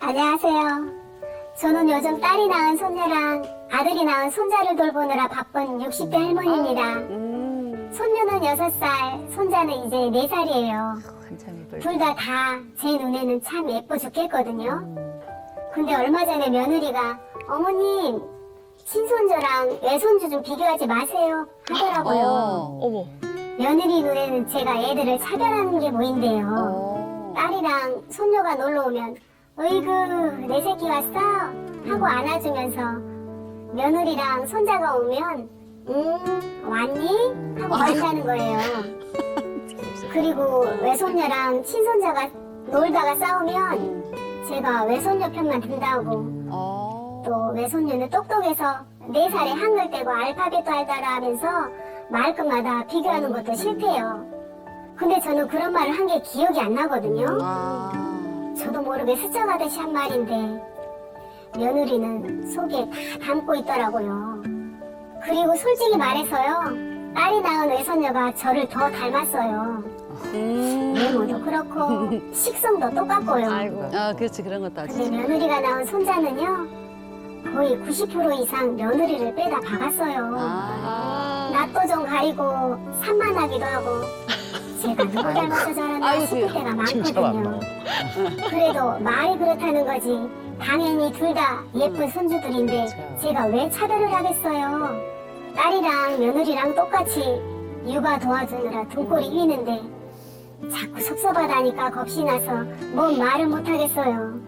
안녕하세요. 저는 요즘 딸이 낳은 손녀랑 아들이 낳은 손자를 돌보느라 바쁜 60대 할머니입니다. 음. 손녀는 6살, 손자는 이제 4살이에요. 한참 예쁠 둘 다 다 제 눈에는 참 예뻐 죽겠거든요. 근데 얼마 전에 며느리가 어머님 친손주랑 외손주 좀 비교하지 마세요 하더라고요. 어, 어머. 며느리 눈에는 제가 애들을 차별하는 게 보인대요. 어. 딸이랑 손녀가 놀러 오면 어이구 내 새끼 왔어 하고 안아주면서 며느리랑 손자가 오면 음 왔니 하고 간다는 거예요. 그리고 외손녀랑 친손자가 놀다가 싸우면 제가 외손녀 편만 든다고 어. 또 외손녀는 똑똑해서 네 살에 한글 떼고 알파벳도 알다라 하면서 말끝마다 비교하는 것도 싫대요. 근데 저는 그런 말을 한 게 기억이 안 나거든요. 아. 저도 모르게 스쳐가듯이 한 말인데 며느리는 속에 다 담고 있더라고요. 그리고 솔직히 말해서요. 딸이 낳은 외손녀가 저를 더 닮았어요. 음. 외모도 그렇고 식성도 똑같고요. 아이고. 아, 그렇지. 그런 것도 근데 아직. 며느리가 낳은 손자는요. 거의 90% 이상 며느리를 빼다 박았어요. 아. 낯도 좀 가리고 산만하기도 하고 누구 아이고, 싶을 때가 많거든요. 그래도 말이 그렇다는 거지. 당연히 둘 다 예쁜 손주들인데 제가 왜 차별을 하겠어요. 딸이랑 며느리랑 똑같이 육아 도와주느라 등골이 휘는데 자꾸 섭섭하다니까 겁이 나서 뭔 말을 못하겠어요.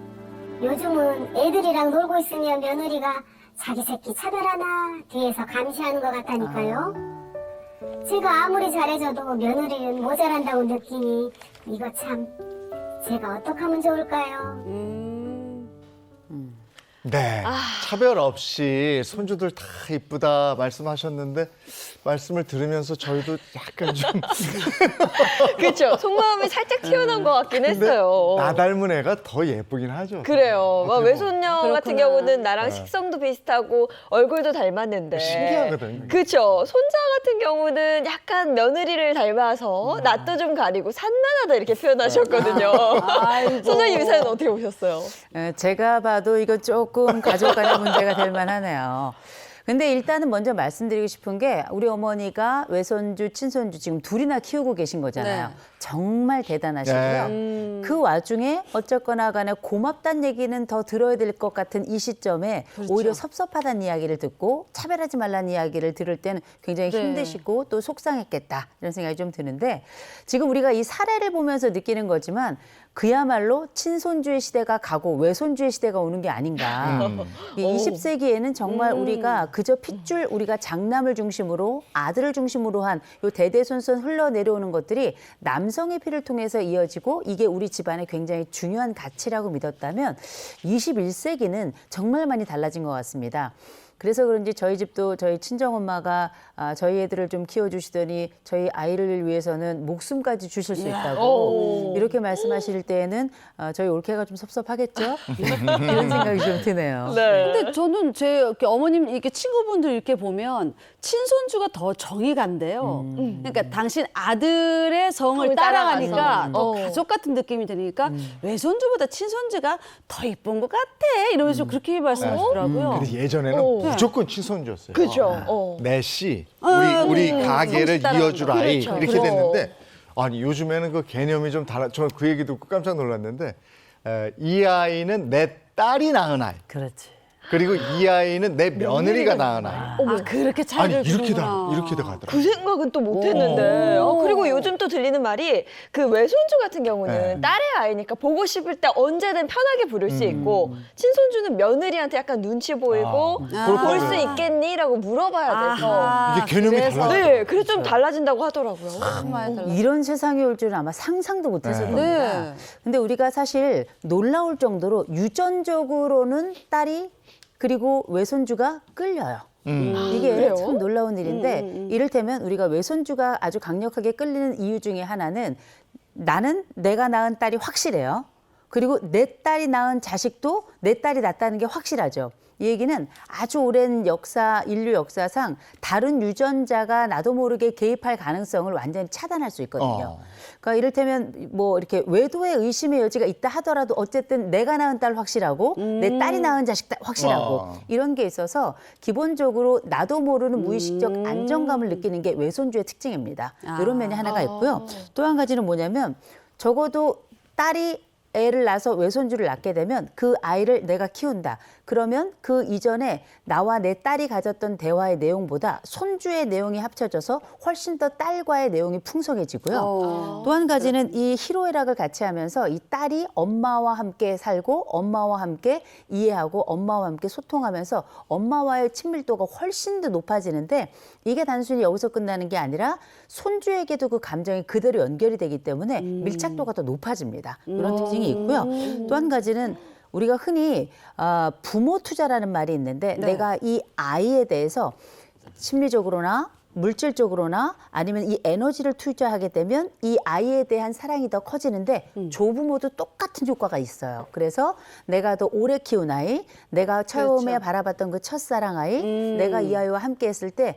요즘은 애들이랑 놀고 있으면 며느리가 자기 새끼 차별하나 뒤에서 감시하는 것 같다니까요. 제가 아무리 잘해줘도 며느리는 모자란다고 느끼니 이거 참 제가 어떻게 하면 좋을까요? 음. 네. 아. 차별 없이 손주들 다 이쁘다 말씀하셨는데 말씀을 들으면서 저희도 약간 좀 그렇죠. 속마음이 살짝 튀어나온 것 같긴 했어요. 나 닮은 애가 더 예쁘긴 하죠. 그래요. 막 외손녀 같은 그렇구나. 경우는 나랑 네. 식성도 비슷하고 얼굴도 닮았는데. 신기하거든요. 그렇죠. 손자 같은 경우는 약간 며느리를 닮아서 음. 낯도 좀 가리고 산만하다 이렇게 표현하셨거든요. 아이고. 손자님 의사는 어떻게 보셨어요? 에, 제가 봐도 이거 조금 가족 간의 문제가 될 만하네요. 근데 일단은 먼저 말씀드리고 싶은 게 우리 어머니가 외손주, 친손주 지금 둘이나 키우고 계신 거잖아요. 네. 정말 대단하시고요. 음. 그 와중에 어쨌거나 간에 고맙다는 얘기는 더 들어야 될 것 같은 이 시점에 그렇죠. 오히려 섭섭하다는 이야기를 듣고 차별하지 말라는 이야기를 들을 때는 굉장히 네. 힘드시고 또 속상했겠다 이런 생각이 좀 드는데 지금 우리가 이 사례를 보면서 느끼는 거지만 그야말로 친손주의 시대가 가고 외손주의 시대가 오는 게 아닌가. 음. 이 오. 20세기에는 정말 음. 우리가 그저 핏줄 우리가 장남을 중심으로 아들을 중심으로 한 요 대대손손 흘러내려오는 것들이 남성의 피를 통해서 이어지고 이게 우리 집안의 굉장히 중요한 가치라고 믿었다면 21세기는 정말 많이 달라진 것 같습니다. 그래서 그런지 저희 집도 저희 친정 엄마가 아, 저희 애들을 좀 키워주시더니 저희 아이를 위해서는 목숨까지 주실 수 있다고 오. 이렇게 말씀하실 때에는 어, 저희 올케가 좀 섭섭하겠죠? 이런 생각이 좀 드네요. 네. 근데 저는 제 이렇게 어머님 이렇게 친구분들 이렇게 보면 친손주가 더 정이 간대요. 그러니까 당신 아들의 성을 성을 따라가니까 따라가서. 더 어. 가족 같은 느낌이 드니까 외손주보다 친손주가 더 이쁜 것 같아. 이러면서 그렇게 말씀하시더라고요. 근데 예전에는 오. 무조건 친손주였어요. 그죠. 어. 내씨 아, 우리 우리 음, 가게를. 이어줄 아이 그렇죠. 이렇게. 됐는데 아니 요즘에는 그 개념이 좀 달라. 저 그 얘기 듣고 깜짝 놀랐는데 에, 이 아이는 내 딸이 낳은 아이 그렇지. 그리고 이 아이는 내 며느리가 낳은 아이. 아, 그렇게 아니 차이를 이렇게 다 두는구나. 이렇게 돼 가더라고. 그 생각은 또 못했는데. 어, 그리고 요즘 또 들리는 말이 그 외손주 같은 경우는 네. 딸의 아이니까 보고 싶을 때 언제든 편하게 부를 수 있고 친손주는 며느리한테 약간 눈치 보이고 아, 그렇다고요. 볼수 있겠니라고 물어봐야 돼서. 아하, 이게 개념이 그래서. 달라져. 네, 그래서 좀 달라진다고 하더라고요. 정말 달라. 이런 세상이 올 줄은 아마 상상도 못했을 네. 겁니다. 네. 근데 우리가 사실 놀라울 정도로 유전적으로는 딸이 그리고 외손주가 끌려요. 음. 이게 그래요? 참 놀라운 일인데 음, 음, 음. 이를테면 우리가 외손주가 아주 강력하게 끌리는 이유 중에 하나는 나는 내가 낳은 딸이 확실해요. 그리고 내 딸이 낳은 자식도 내 딸이 낳았다는 게 확실하죠. 이 얘기는 아주 오랜 역사, 인류 역사상 다른 유전자가 나도 모르게 개입할 가능성을 완전히 차단할 수 있거든요. 어. 그러니까 이를테면 뭐 이렇게 외도의 의심의 여지가 있다 하더라도 어쨌든 내가 낳은 딸 확실하고 내 딸이 낳은 자식 딸 확실하고 어. 이런 게 있어서 기본적으로 나도 모르는 무의식적 안정감을 느끼는 게 외손주의 특징입니다. 이런 면이 하나가 있고요. 또 한 가지는 뭐냐면 적어도 딸이 애를 낳아서 외손주를 낳게 되면 그 아이를 내가 키운다. 그러면 그 이전에 나와 내 딸이 가졌던 대화의 내용보다 손주의 내용이 합쳐져서 훨씬 더 딸과의 내용이 풍성해지고요. 어. 또한 가지는 이 희로애락을 같이 하면서 이 딸이 엄마와 함께 살고 엄마와 함께 이해하고 엄마와 함께 소통하면서 엄마와의 친밀도가 훨씬 더 높아지는데 이게 단순히 여기서 끝나는 게 아니라 손주에게도 그 감정이 그대로 연결이 되기 때문에 밀착도가 더 높아집니다. 이런 특징 이 있고요. 또 한 가지는 우리가 흔히 아, 부모 투자라는 말이 있는데 네. 내가 이 아이에 대해서 심리적으로나 물질적으로나 아니면 이 에너지를 투자하게 되면 이 아이에 대한 사랑이 더 커지는데 조부모도 똑같은 효과가 있어요. 그래서 내가 더 오래 키운 아이, 내가 처음에 그렇죠. 바라봤던 그 첫사랑 아이, 내가 이 아이와 함께 했을 때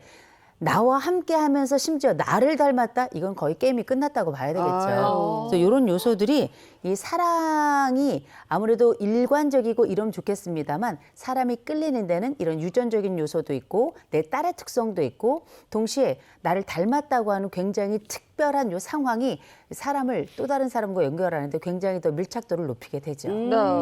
나와 함께 하면서 심지어 나를 닮았다? 이건 거의 게임이 끝났다고 봐야 되겠죠. 아유. 그래서 이런 요소들이 이 사랑이 아무래도 일관적이고 이러면 좋겠습니다만 사람이 끌리는 데는 이런 유전적인 요소도 있고 내 딸의 특성도 있고 동시에 나를 닮았다고 하는 굉장히 특별한 요 상황이 사람을 또 다른 사람과 연결하는데 굉장히 더 밀착도를 높이게 되죠. 네.